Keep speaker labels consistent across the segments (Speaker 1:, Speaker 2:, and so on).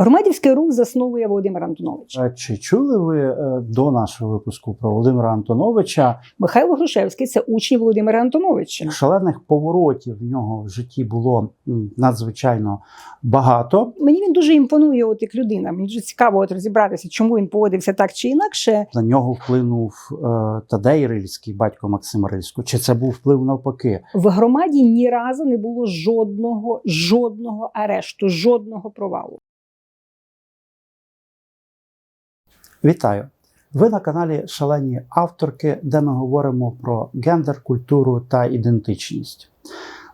Speaker 1: Громадівський рух засновує Володимир Антонович.
Speaker 2: Е, Чи чули ви е, до нашого випуску про Володимира Антоновича?
Speaker 1: Михайло Грушевський це учень Володимира Антоновича.
Speaker 2: Шалених поворотів в нього в житті було надзвичайно багато.
Speaker 1: Мені він дуже імпонує, от як людина. Мені дуже цікаво от розібратися, чому він поводився так чи інакше.
Speaker 2: На нього вплинув е, Тадей Рильський, батько Максима Рильського. Чи це був вплив навпаки?
Speaker 1: В громаді ні разу не було жодного, жодного арешту, жодного провалу.
Speaker 2: Вітаю! Ви на каналі Шалені авторки, де ми говоримо про гендер, культуру та ідентичність.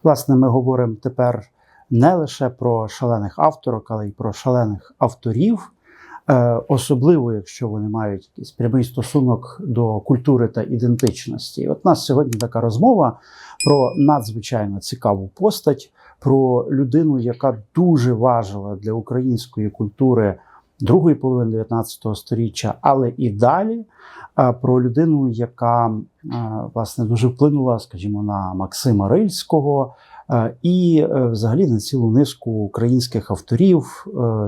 Speaker 2: Власне, ми говоримо тепер не лише про шалених авторок, але й про шалених авторів, е, особливо якщо вони мають якийсь прямий стосунок до культури та ідентичності. От у нас сьогодні така розмова про надзвичайно цікаву постать, про людину, яка дуже важила для української культури другої половини 19 століття, але і далі е, про людину, яка е, власне дуже вплинула, скажімо, на Максима Рильського е, і взагалі на цілу низку українських авторів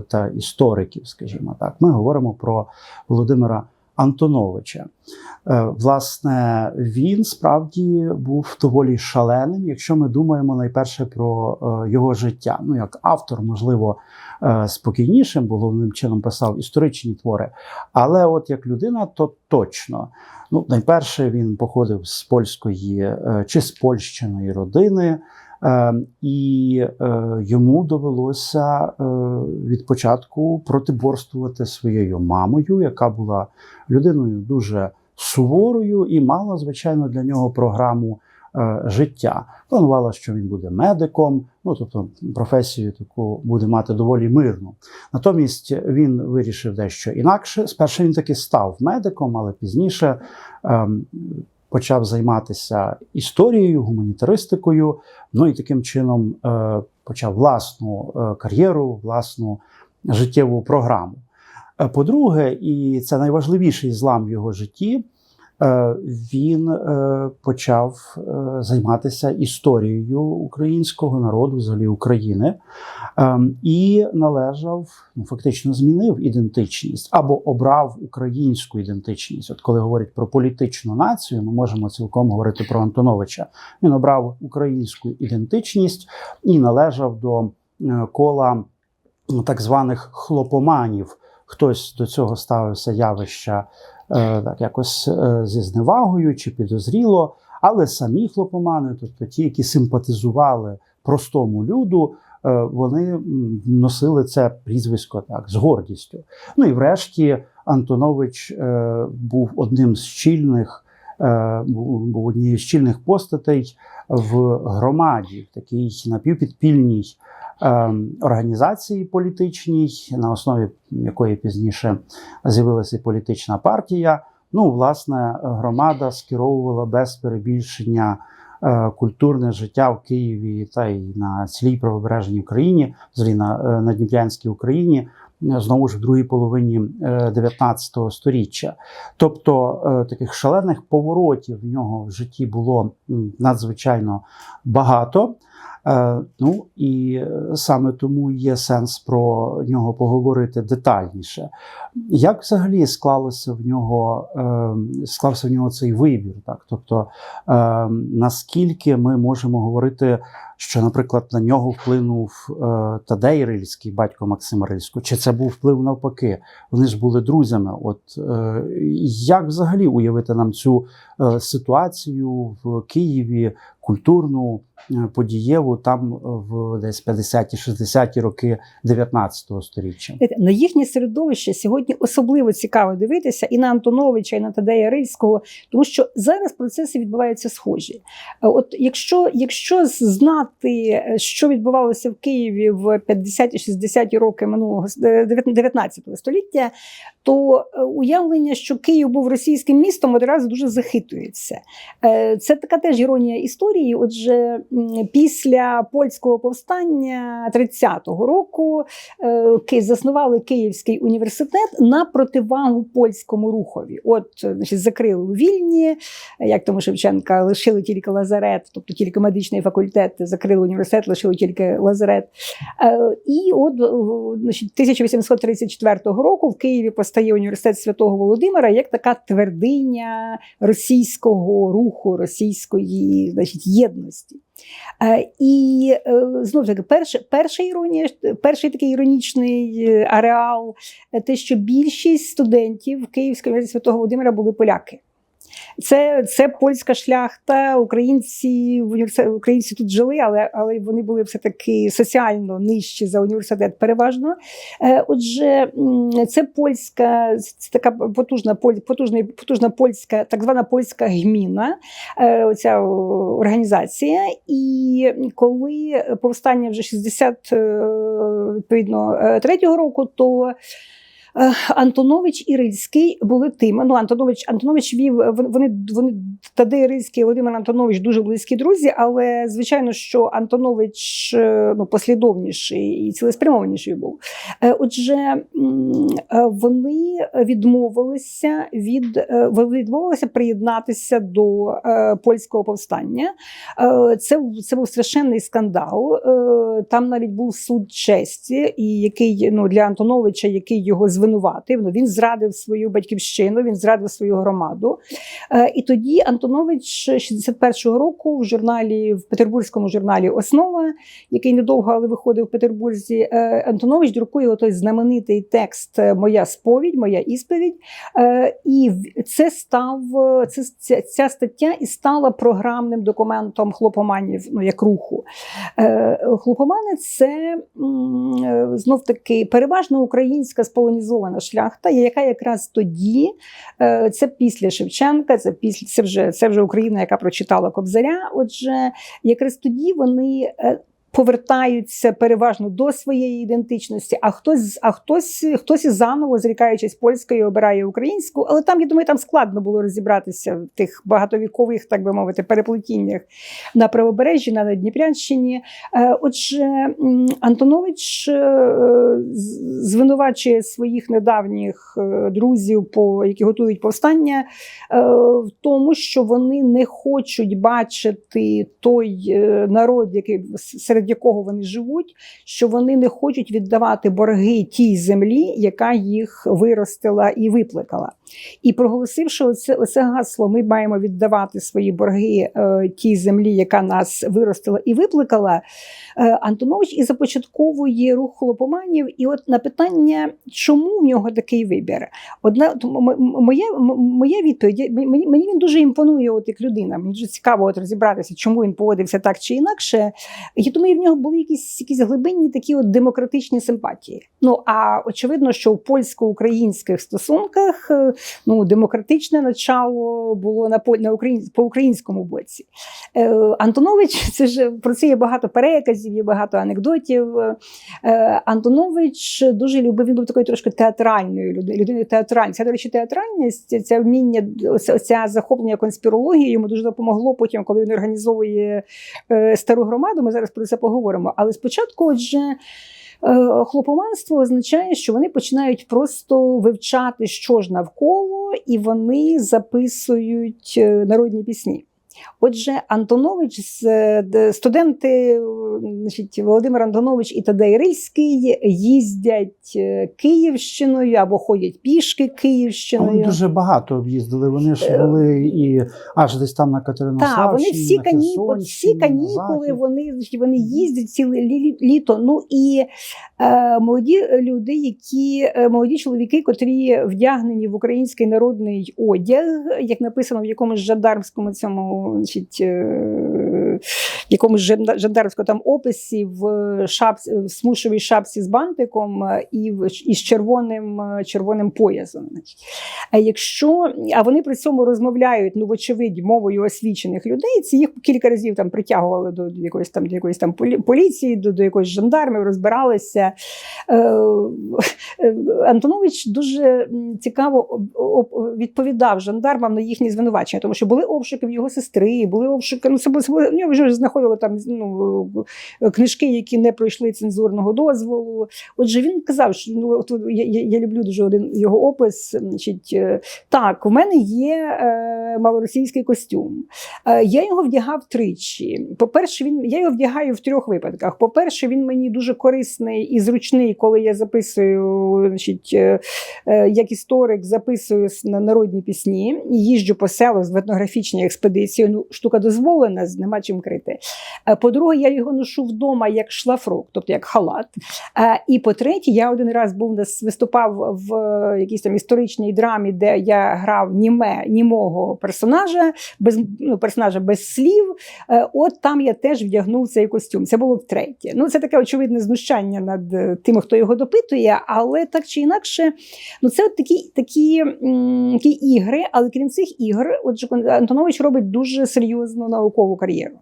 Speaker 2: та істориків, скажімо так. Ми говоримо про Володимира Антоновича. Е, Власне, він справді був доволі шаленим, якщо ми думаємо найперше про е, його життя. Ну, як автор, можливо, е, спокійнішим, бо головним чином писав історичні твори. Але от як людина, то точно. Ну, найперше він походив з польської чи з польщиної родини. Е, І е, йому довелося е, від початку протиборствувати своєю мамою, яка була людиною дуже суворою і мала, звичайно, для нього програму е, життя. Планувала, що він буде медиком, ну тобто професію таку буде мати доволі мирну. Натомість він вирішив дещо інакше. Спершу він таки став медиком, але пізніше ем, почав займатися історією, гуманітаристикою. Ну і таким чином е, почав власну е, кар'єру, власну життєву програму. Е, По-друге, і це найважливіший злам в його житті. Е, Він е, почав е, займатися історією українського народу, взагалі України, ем, і належав, ну фактично змінив ідентичність або обрав українську ідентичність. От коли говорять про політичну націю, ми можемо цілком говорити про Антоновича. Він обрав українську ідентичність і належав до кола ну, так званих хлопоманів. Хтось до цього ставився явища так якось е, зі зневагою чи підозріло, але самі хлопомани, тобто ті, які симпатизували простому люду, е, вони носили це прізвисько так з гордістю. Ну і врешті Антонович е, був одним з щільних. е, Був однією з щільних постатей в громаді, в такій напівпідпільній е, організації політичній, на основі якої пізніше з'явилася політична партія. Ну, власне, громада скеровувала без перебільшення е, культурне життя в Києві та й на цілій правобережній Україні, взагалі на, е, на Дніпрянській Україні. е, Знову ж в другій половині е, 19 століття. Тобто таких шалених поворотів в нього в житті було надзвичайно багато. Е, Ну і е, саме тому є сенс про нього поговорити детальніше. Як взагалі склалося в нього, е, склався в нього цей вибір? Так? Тобто, е, наскільки ми можемо говорити, що, наприклад, на нього вплинув е, Тадей Рильський, батько Максима Рильського, чи це був вплив навпаки? Вони ж були друзями. От е, як взагалі уявити нам цю е, ситуацію в Києві, культурну, е, подієву там в десь 50-60-ті роки 19 століття?
Speaker 1: На їхнє середовище сьогодні особливо цікаво дивитися і на Антоновича, і на Тадея Рильського, тому що зараз процеси відбуваються схожі. Е, От якщо, якщо знати, е, що відбувалося в Києві в 50-60-ті роки минулого с- е, 19 століття, то уявлення, що Київ був російським містом, одразу дуже захитується. Це така теж іронія історії. Отже, після польського повстання 30-го року заснували Київський університет на противагу польському рухові. От, е, значить, закрили у Вільні, як тому Шевченка, лишили тільки лазарет, тобто тільки медичний факультет, закрили університет, лишили тільки лазарет. Е, І от е, значить, 1834 року в Києві постає університет Святого Володимира як така твердиня російського руху, російської значить, єдності. Е, І знову ж таки, перша, перша іронія, перший такий іронічний е, ареал, е, те, що більшість студентів університету Святого Володимира були поляки. Це, це польська шляхта, українці українці тут жили, але, але вони були все-таки соціально нижчі за університет переважно. Е, Отже, це польська, це така потужна, потужна, потужна польська, так звана польська гміна, е, оця організація. І коли повстання вже 60 е, відповідно третього року, то Антонович і Рильський були тими. Ну, Антонович, Антонович вів вони, вони Тадей Рильський і Володимир Антонович дуже близькі друзі, але звичайно, що Антонович е, ну, послідовніший і цілеспрямованіший був. Е, Отже, е, вони відмовилися від е, відмовилися приєднатися до е, польського повстання. Е, Це, це був страшенний скандал. Е, Там навіть був суд честі, і який ну для Антоновича, який його звинуватив. Ну він зрадив свою батьківщину, він зрадив свою громаду. Е, І тоді Антонович 61-го року в журналі в петербурзькому журналі Основа, який недовго але виходив в Петербурзі. е, Антонович друкує той знаменитий текст Моя сповідь, моя ісповідь. Е, І це став це ця, ця стаття і стала програмним документом хлопоманів, ну як руху. Хлопомани це знов таки переважно українська сполонізована шляхта, яка якраз тоді, е, це після Шевченка, це після це вже це вже Україна, яка прочитала Кобзаря. Отже, якраз тоді вони. Повертаються переважно до своєї ідентичності, а хтось, а хтось, хтось і заново, зрікаючись польською, обирає українську. Але там, я думаю, там складно було розібратися в тих багатовікових, так би мовити, переплетіннях на правобережжі, на Дніпрянщині. Е, Отже, Антонович е, звинувачує своїх недавніх е, друзів, по які готують повстання, в тому, що вони не хочуть бачити той народ, який серед якого вони живуть, що вони не хочуть віддавати борги тій землі, яка їх виростила і виплакала. І проголосивши оце, оце гасло, ми маємо віддавати свої борги е, тій землі, яка нас виростила і виплакала. Е, Антонович і започатковує рух хлопоманів. І от на питання, чому в нього такий вибір? Одна моя, моя відповідь, мені, мені він дуже імпонує от як людина. Мені дуже цікаво от розібратися, чому він поводився так чи інакше. Я думаю, в нього були якісь, якісь глибинні такі от демократичні симпатії. Ну а очевидно, що в польсько-українських стосунках е, ну, демократичне начало було на, на україн, по українському боці. Е, Антонович, це ж про це є багато переказів, є багато анекдотів. Е, Антонович дуже любив, він був такою трошки театральною людиною, театральною. Ця, до речі, театральність, це вміння, оця захоплення конспірології йому дуже допомогло потім, коли він організовує е, стару громаду. Ми зараз про це поговоримо. Але спочатку, отже. е, Хлопоманство означає, що вони починають просто вивчати, що ж навколо, і вони записують е, народні пісні. Отже, Антонович, студенти, значить, Володимир Антонович і Тадей Рильський їздять е, Київщиною або ходять пішки
Speaker 2: Вони
Speaker 1: Київщиною.
Speaker 2: дуже багато об'їздили. Вони ж
Speaker 1: Е,
Speaker 2: були і аж десь там на
Speaker 1: Так, вони всі канікули, всі канікули, вони, значить, вони їздять ціле літо. Ну і е, молоді люди, які е, молоді чоловіки, котрі вдягнені в український народний одяг, як написано в якомусь жандармському цьому, значить, якомусь жан- жандармському там описі в шапці, в смушовій шапці з бантиком е, і в і з червоним, е, червоним поясом. А якщо а вони при цьому розмовляють, ну вочевидь, мовою освічених людей, це їх кілька разів там притягували до якоїсь там до якоїсь там поліції, до, до якоїсь жандармів, розбиралися. Е, е, Антонович дуже цікаво відповідав жандармам на їхні звинувачення, тому що були обшуки в його сестри, були обшуки. Ну це було, вже знаходили там ну, книжки, які не пройшли цензурного дозволу. Отже, він казав, що ну от я, я, я люблю дуже один його опис. Значить, е, так, у мене є е, малоросійський костюм. Е, я його вдягав тричі. По-перше, він я його вдягаю в трьох випадках. По-перше, він мені дуже корисний і зручний, коли я записую, значить, е, е, як історик, записую на народні пісні, їжджу по селах з в етнографічні експедиції. Ну, штука дозволена, нема чим крити. Е, По-друге, я його ношу вдома як шлафрок, тобто як халат. Е, І по-третє, я один раз був виступав в якійсь там історичній драмі, де я грав німе, німого персонажа, без ну, персонажа без слів. Е, От там я теж вдягнув цей костюм. Це було втретє. Ну, це таке очевидне знущання над тими, хто його допитує, але так чи інакше, ну це от такі, такі, такі ігри, але крім цих ігр, отже, Антонович робить дуже серйозну наукову кар'єру.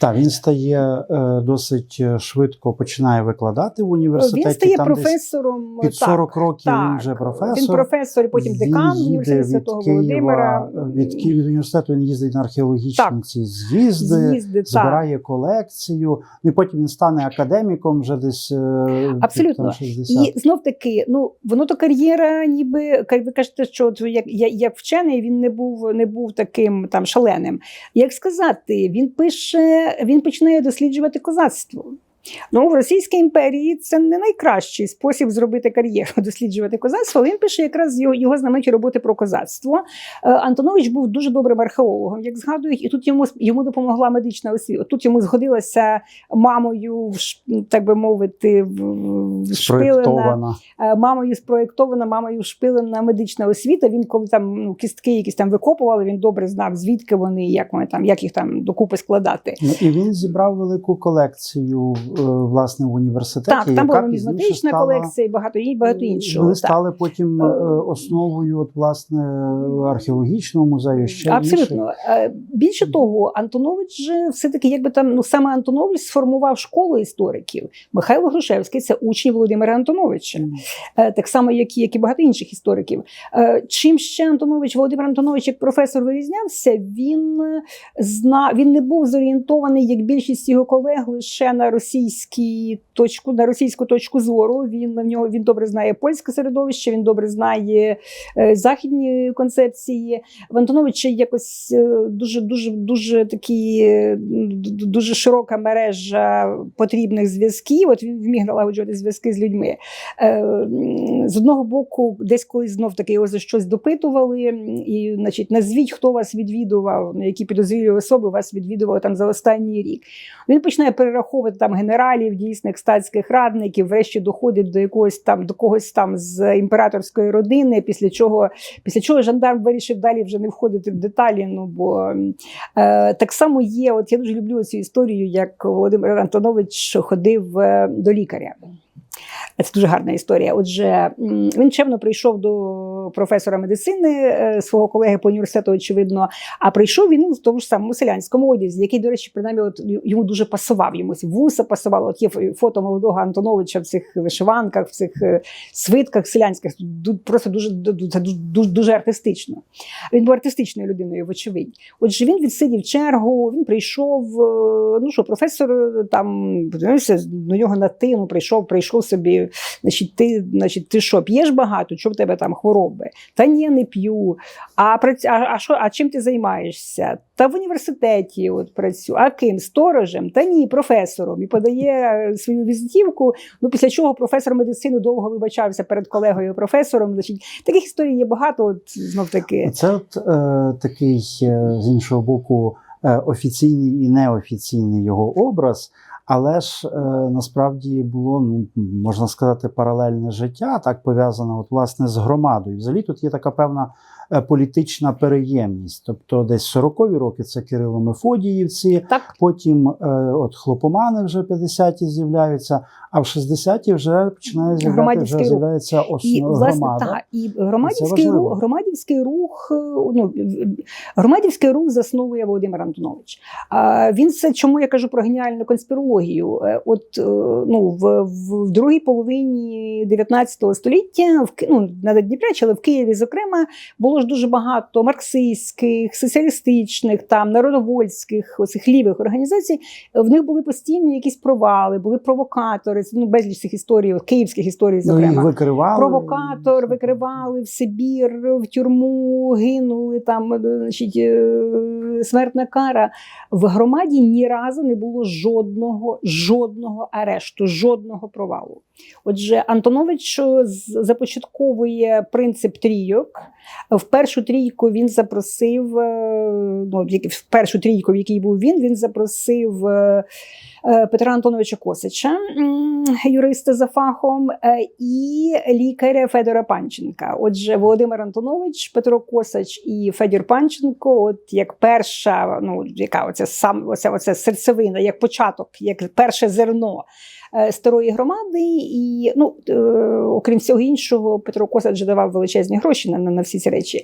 Speaker 2: Так, він стає е, досить е, швидко починає викладати в університеті.
Speaker 1: Він стає
Speaker 2: там
Speaker 1: професором
Speaker 2: під 40 років він вже професор.
Speaker 1: Він професор, потім
Speaker 2: Він
Speaker 1: декан університету
Speaker 2: від
Speaker 1: Святого
Speaker 2: Києва,
Speaker 1: Володимира.
Speaker 2: Від Києва від університету він їздить на археологічні
Speaker 1: Так.
Speaker 2: ці з'їзди,
Speaker 1: З'їзди, так.
Speaker 2: збирає колекцію. Ну, і потім він стане академіком вже десь е,
Speaker 1: Абсолютно.
Speaker 2: там, 60.
Speaker 1: І знов таки, ну воно то кар'єра, ніби ви кажете, що як, як, як вчений він не був не був таким там шаленим. Як сказати, він пише, він починає досліджувати козацтво. Ну, в Російській імперії це не найкращий спосіб зробити кар'єру, досліджувати козацтво. Але він пише якраз його, його знамениті роботи про козацтво. Е, Антонович був дуже добрим археологом, як згадують, і тут йому йому допомогла медична освіта. Тут йому згодилася мамою, ш- так би мовити,
Speaker 2: Спроєктована.
Speaker 1: Е, мамою спроєктована, мамою вшпилена медична освіта. Він коли там ну, кістки якісь там викопували, він добре знав, звідки вони, як вони там, як їх там докупи складати.
Speaker 2: Ну, і він зібрав велику колекцію власне в університеті.
Speaker 1: Так, там була нумізматична колекція і багато, і багато іншого.
Speaker 2: Вони стали потім е,
Speaker 1: Е,
Speaker 2: основою, от, власне, археологічного музею. Ще
Speaker 1: Абсолютно. Е, Більше того, Антонович же все-таки, якби там, ну саме Антонович сформував школу істориків. Михайло Грушевський це учень Володимира Антоновича. Е, так само, як і, як і багато інших істориків. Е, Чим ще Антонович, Володимир Антонович, як професор вирізнявся, він зна, він не був зорієнтований, як більшість його колег, лише на російські точку, на російську точку зору. Він в нього він добре знає польське середовище, він добре знає е, західні концепції. В Антоновича якось е, дуже дуже дуже такі е, дуже широка мережа потрібних зв'язків. От він вміг налагоджувати зв'язки з людьми. З одного боку, десь колись знов таки його за щось допитували, і значить, назвіть, хто вас відвідував, які підозрілі особи вас відвідували там за останній рік. Він починає перераховувати там генералів, дійсних статських радників, врешті доходить до якогось там до когось там з імператорської родини. Після чого, після чого жандарм вирішив далі вже не входити в деталі. Ну бо е, так само є. От я дуже люблю цю історію, як Володимир Антонович ходив е, до лікаря. Це дуже гарна історія. Отже, він чемно прийшов до професора медицини е, свого колеги по університету, очевидно. А прийшов він в тому ж самому селянському одязі, який, до речі, принаймні, от йому дуже пасував. Йому вуса пасувало. От є фото молодого Антоновича в цих вишиванках, в цих е, свитках селянських. Просто дуже ду- дуже, дуже, дуже артистично. Він був артистичною людиною, вочевидь. Отже, він відсидів чергу, він прийшов. е, Ну що, професор там до нього на ти, ну прийшов, прийшов собі. Значить, ти, значить, ти що, п'єш багато? Що в тебе там хвороби? Та ні, не п'ю. А, а, а, що, а чим ти займаєшся? Та в університеті от працюю. А ким? Сторожем? Та ні, професором. І подає е, свою візитівку. Ну, після чого професор медицини довго вибачався перед колегою професором. Значить, таких історій є багато, от знов таки.
Speaker 2: Це от е, такий е, з іншого боку е, офіційний і неофіційний його образ. Але ж е, насправді було, ну можна сказати, паралельне життя, так пов'язане от, власне з громадою. Взагалі тут є така певна політична переємність. Тобто, десь 40-ві роки це Кирило Мефодіївці,
Speaker 1: Так,
Speaker 2: потім е, от хлопомани вже 50-ті з'являються, а в 60-ті вже починає з'являти,
Speaker 1: Громадівський
Speaker 2: вже
Speaker 1: рух.
Speaker 2: з'являється основна громада.
Speaker 1: та і громадівський рух, громадівський рух, е, ну громадівський рух засновує Володимир Антонович. А він це чому я кажу про геніальну конспірологію? Е, От е, ну, в, в, другій половині 19 століття, в ну, на Дніпрячі, але в Києві, зокрема, було ж дуже багато марксистських, соціалістичних, там народовольських, оцих лівих організацій. В них були постійні якісь провали, були провокатори. Ну, безліч цих історій, київських історій,
Speaker 2: Ну,
Speaker 1: зокрема.
Speaker 2: їх викривали.
Speaker 1: Провокатор викривали в Сибір, в тюрму, гинули там, е, значить, е, смертна кара. В громаді ні разу не було жодного, жодного арешту, жодного провалу. Отже, Антонович е, започатковує принцип трійок. В першу трійку він запросив, е, ну, в першу трійку, в якій був він, він запросив. е, Петра Антоновича Косича, юриста за фахом, і лікаря Федора Панченка. Отже, Володимир Антонович, Петро Косач і Федір Панченко, от як перша, ну яка оця сам оця, оця серцевина, як початок, як перше зерно. Е, Старої громади, і ну е, окрім всього іншого, Петро Косач давав величезні гроші на, на, на всі ці речі.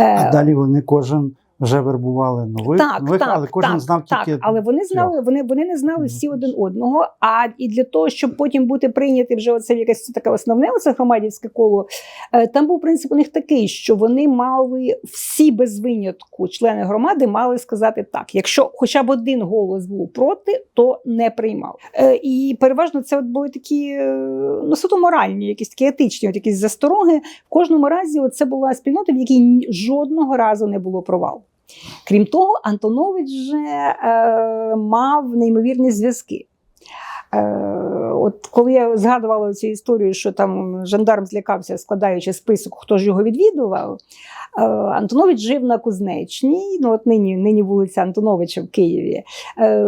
Speaker 1: Е,
Speaker 2: А далі вони кожен вже вербували нових,
Speaker 1: так,
Speaker 2: нових
Speaker 1: так,
Speaker 2: але кожен
Speaker 1: так,
Speaker 2: знав
Speaker 1: так,
Speaker 2: тільки.
Speaker 1: але вони знали, вони, вони не знали всі один одного. А і для того, щоб потім бути прийняти вже оце якесь таке основне, оце громадівське коло, е, там був принцип у них такий, що вони мали всі без винятку члени громади мали сказати так. Якщо хоча б один голос був проти, то не приймав. Е, І переважно це от були такі е, ну, суто моральні, якісь такі етичні, от якісь застороги. В кожному разі, це була спільнота, в якій жодного разу не було провалу. Крім того, Антонович же е, мав неймовірні зв'язки. Е, от коли я згадувала цю історію, що там жандарм злякався, складаючи список, хто ж його відвідував. е, Антонович жив на Кузнечній, ну от нині, нині вулиця Антоновича в Києві. Е,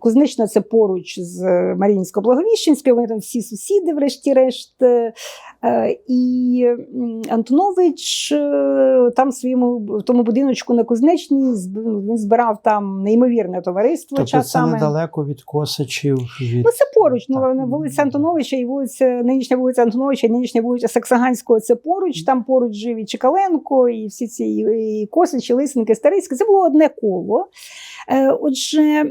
Speaker 1: Кузнечна це поруч з Маріїнсько-Благовіщенською, вони там всі сусіди, врешті-решт. Е, І Антонович е, там своєму в тому будиночку на Кузнечній він збирав там неймовірне товариство
Speaker 2: Тобто це недалеко від Косачів. Від...
Speaker 1: Ну, це поруч. Ну, вулиця Антоновича і вулиця, нинішня вулиця Антоновича, і нинішня вулиця Саксаганського це поруч. Там поруч жив і Чекаленко, і всі ці і Косичі, Лисенки, Старицькі. Це було одне коло. Е, Отже, е,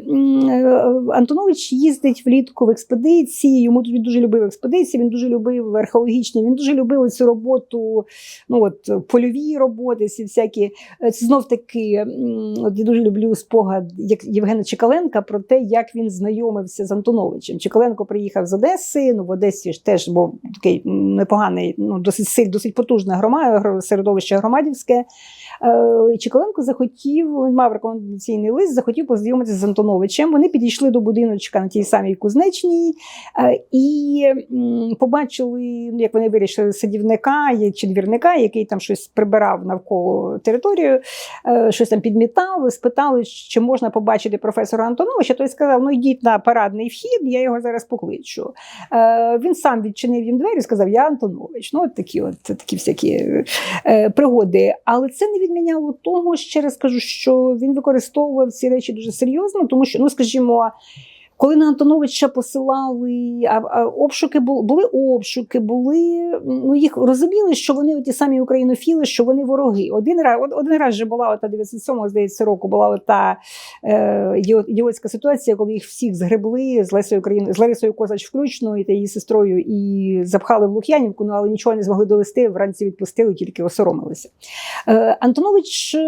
Speaker 1: Антонович їздить влітку в експедиції. Йому він дуже любив експедиції, він дуже любив археологічні, він дуже любив цю роботу, ну от польові роботи, ці всякі. Е, Це знов таки, от я дуже люблю спогад як Євгена Чекаленка про те, як він знайомився з Антоновичем. Чекаленко приїхав з Одеси. Ну в Одесі ж теж був такий непоганий, ну досить силь, досить потужна громада, середовище громадівське. Е, Чекаленко захотів, мав рекомендаційний лист, захотів познайомитися з Антоновичем. Вони підійшли до будиночка на тій самій Кузнечній е, і побачили, як вони вирішили, садівника чи двірника, який там щось прибирав навколо територію, е, щось там підмітав, спитали, чи можна побачити професора Антоновича. Той сказав: ну йдіть на парадний вхід, я його зараз покличу. Він сам відчинив їм двері і сказав: Я Антонович. Ну, от такі, от такі всякі пригоди. Але це не відміняло того, ще раз кажу, що він використовував ці речі дуже серйозно, тому що, ну скажімо. Коли на Антоновича посилали обшуки, бу- були обшуки, були ну їх розуміли, що вони ті самі українофіли, що вони вороги. Один раз од- один раз же була ота 97 здається року. Була ота е, ідіотська ситуація, коли їх всіх згребли з Лесою Україн, з Ларисою Козач включно і та її сестрою, і запхали в Лук'янівку, ну але нічого не змогли довести. Вранці відпустили, тільки осоромилися. Е, Антонович е,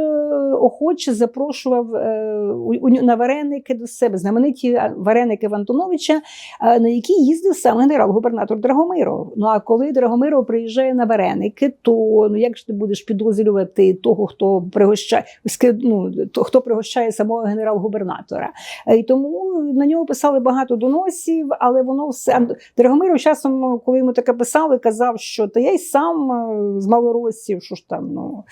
Speaker 1: охоче запрошував е, у- у- на вареники до себе, знамениті а, вареники в Антоновича, е, на які їздив сам генерал-губернатор Драгомиров. Ну а коли Драгомиров приїжджає на вареники, то ну як ж ти будеш підозрювати того, хто пригощає ну, хто пригощає самого генерал-губернатора? Е, І тому на нього писали багато доносів, але воно все Драгомиров часом, коли йому таке писали, казав, що та я й сам е, з малоросів, що ж там, ну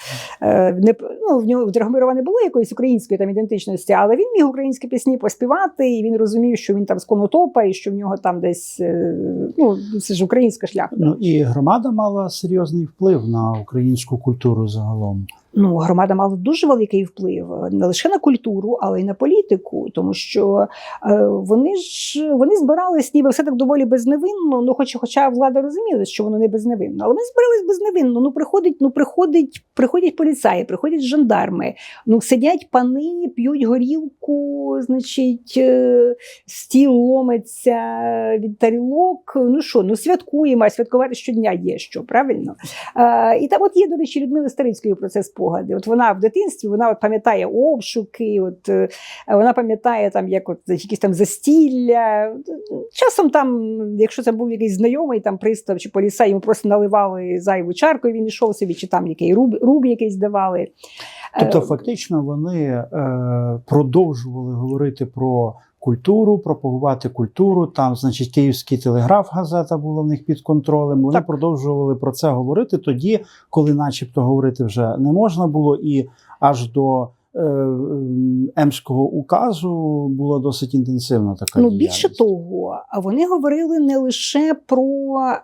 Speaker 1: не ну, в нього в Драгомирова не було якоїсь української там ідентичності, але він міг українські пісні поспівати, і він розумів, що він там з Конотопа, і що в нього там десь е, ну це ж українська шляхта.
Speaker 2: Ну і громада мала серйозний вплив на українську культуру загалом.
Speaker 1: Ну, громада мала дуже великий вплив е, не лише на культуру, але й на політику, тому що е, вони ж вони збирались ніби все так доволі безневинно. Ну, хоч, хоча влада розуміла, що воно не безневинно, але вони збирались безневинно. Ну, приходить, ну приходить, приходять поліцаї, приходять жандарми. Ну, сидять пани, п'ють горілку, значить, е, стіл ломиться від тарілок. Ну що, ну святкуємо, святкувати щодня є що, правильно? І там от є, до речі, Людмила Старицької про це спогади. От вона в дитинстві вона от пам'ятає обшуки, от е, вона пам'ятає там, як от якісь там застілля. Часом там, якщо це був якийсь знайомий там пристав чи поліцай, йому просто наливали зайву чарку, і він йшов собі, чи там який руб, руб якийсь давали.
Speaker 2: Тобто,
Speaker 1: Е,
Speaker 2: фактично, вони е, продовжували говорити про культуру, пропагувати культуру. Там, значить, Київський телеграф, газета була в них під контролем. Вони
Speaker 1: Так.
Speaker 2: продовжували про це говорити тоді, коли, начебто, говорити вже не можна було, і аж до Емського указу була досить інтенсивна така
Speaker 1: Ну,
Speaker 2: діяльність.
Speaker 1: більше того, вони говорили не лише про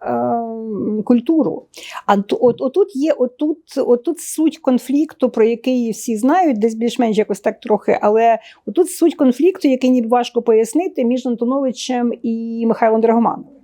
Speaker 1: е, культуру. А от, отут є отут, отут суть конфлікту, про який всі знають, десь більш-менш якось так трохи, але отут суть конфлікту, який ніби важко пояснити між Антоновичем і Михайлом Драгомановим.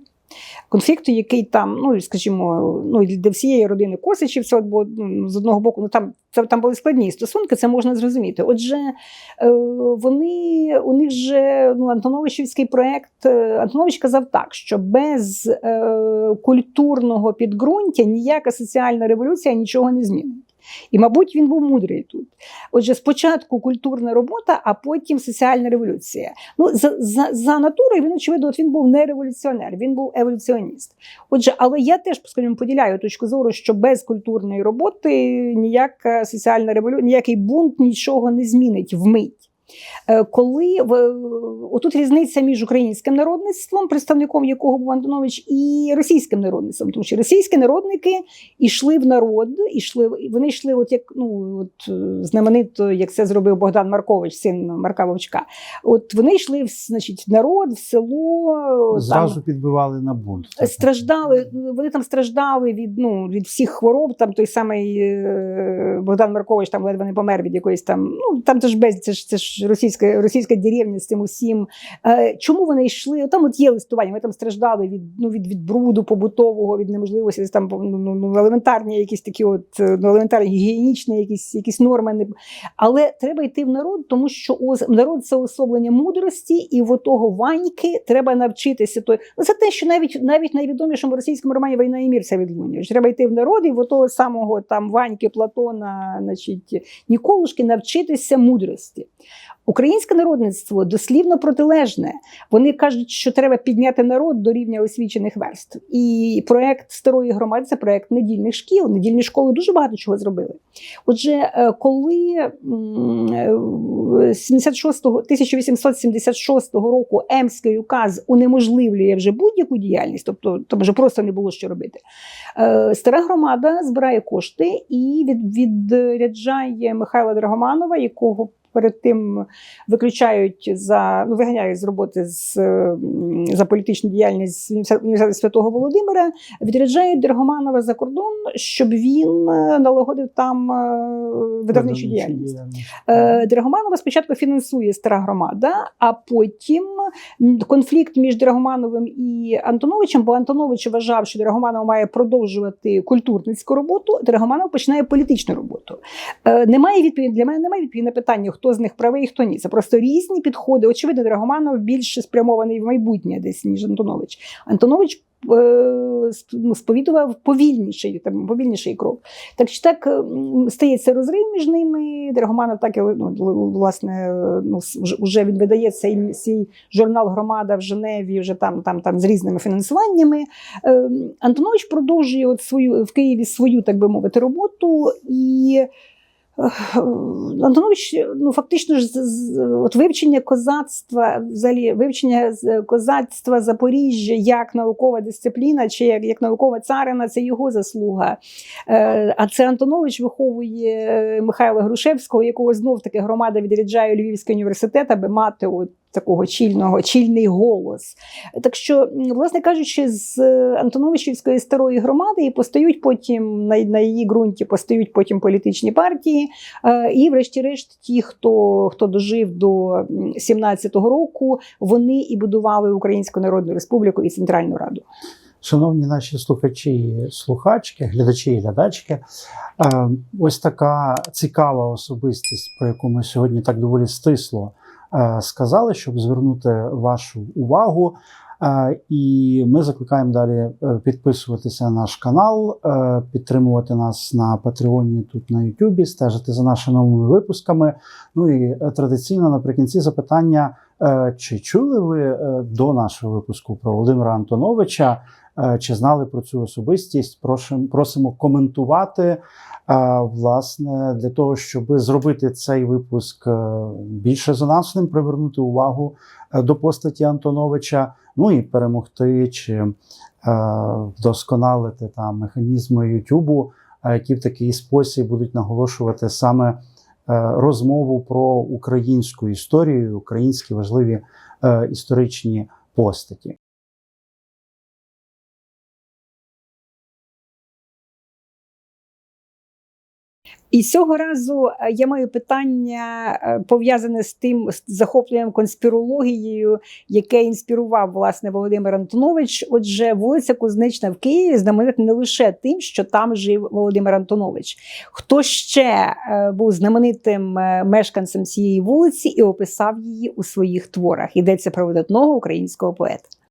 Speaker 1: Конфлікту, який там, ну скажімо, ну для всієї родини Косичів, бо ну, з одного боку, ну там це там були складні стосунки, це можна зрозуміти. Отже, е, вони у них же ну, Антоновичівський проект. е, Антонович казав так, що без е, культурного підґрунтя ніяка соціальна революція нічого не змінить. І, мабуть, він був мудрий тут. Отже, спочатку культурна робота, а потім соціальна революція. Ну, за, за, за натурою він, очевидно, от він був не революціонер, він був еволюціоніст. Отже, але я теж скажімо, поділяю точку зору, що без культурної роботи ніяка соціальна революція, ніякий бунт нічого не змінить вмить. Е, Коли отут різниця між українським народництвом, представником якого був Антонович, і російським народництвом, тому що російські народники йшли в народ, ішли вони йшли, от як ну от е, знаменито, як це зробив Богдан Маркович, син Марка Вовчка. От вони йшли в значить, в народ, в село там,
Speaker 2: Зразу підбивали на бунт.
Speaker 1: Страждали, вони там страждали від, ну, від всіх хвороб. Там той самий е, Богдан Маркович там ледве не помер від якоїсь там. Ну там це ж без це ж це ж російська російська деревня з цим усім. Е, чому вони йшли? Там от є листування. Вони там страждали від ну від, від бруду побутового, від неможливості там ну, ну, ну, елементарні, якісь такі, от е, ну, елементарні гігієнічні, якісь якісь норми. Але треба йти в народ, тому що народ це особлення мудрості, і в того ваньки треба навчитися. Той ну, це те, що навіть навіть найвідомішому російському романі Війна і мір це відлунює. Треба йти в народ і в того самого там Ваньки, Платона, значить, Ніколушки навчитися мудрості. Українське народництво дослівно протилежне. Вони кажуть, що треба підняти народ до рівня освічених верств. І проект старої громади це проект недільних шкіл. Недільні школи дуже багато чого зробили. Отже, е, коли м, е, 76 1876 року Емський указ унеможливлює вже будь-яку діяльність, тобто там вже просто не було що робити. е, Стара громада збирає кошти і від, відряджає Михайла Драгоманова, якого перед тим виключають за ну виганяють з роботи з за політичну діяльність університету Святого Володимира. Відряджають Драгоманова за кордон, щоб він е, налагодив там е, видавничу діяльність. Е, Драгоманова спочатку фінансує стара громада, а потім конфлікт між Драгомановим і Антоновичем, бо Антонович вважав, що Драгоманов має продовжувати культурницьку роботу. Драгоманов починає політичну роботу. Е, Немає відповіді для мене. Немає відповіді на питання, хто з них правий, хто ні. Це просто різні підходи. Очевидно, Драгоманов більше спрямований в майбутнє десь ніж Антонович. Антонович. е, ну, Сповідував повільніший там повільніший крок. Так що так стається розрив між ними. Драгоманов так і ну, власне е, ну, вже він видає цей, цей журнал Громада в Женеві, вже там, там, там з різними фінансуваннями. Е, Антонович продовжує от свою в Києві свою, так би мовити, роботу і. Е, Антонович, ну фактично ж от вивчення козацтва, взагалі вивчення козацтва Запоріжжя як наукова дисципліна чи як, як наукова царина, це його заслуга. Е, А це Антонович виховує Михайла Грушевського, якого знов таки громада відряджає Львівський університет, аби мати от такого чільного, чільний голос. Так що, власне кажучи, з е, Антоновичівської старої громади і постають потім на, на її ґрунті постають потім політичні партії. Е, І, врешті-решт, ті, хто, хто дожив до м, 17-го року, вони і будували Українську Народну Республіку і Центральну Раду.
Speaker 2: Шановні наші слухачі слухачки, глядачі і глядачки, е, ось така цікава особистість, про яку ми сьогодні так доволі стисло сказали, щоб звернути вашу увагу. Е, І ми закликаємо далі е, підписуватися на наш канал, е, підтримувати нас на Патреоні тут на Ютубі, стежити за нашими новими випусками. Ну і е, традиційно наприкінці запитання: е, чи чули ви е, до нашого випуску про Володимира Антоновича? Е, Чи знали про цю особистість? Просимо, просимо коментувати. е, Власне, для того, щоб зробити цей випуск е, більш резонансним, привернути увагу до постаті Антоновича, ну і перемогти чи вдосконалити там механізми Ютубу, які в такий спосіб будуть наголошувати саме розмову про українську історію, українські важливі історичні постаті.
Speaker 1: І цього разу е, я маю питання е, пов'язане з тим з захопленням конспірологією, яке інспірував власне Володимир Антонович. Отже, вулиця Кузнечна в Києві знаменита не лише тим, що там жив Володимир Антонович. Хто ще е, був знаменитим мешканцем цієї вулиці і описав її у своїх творах? Йдеться про видатного українського поета.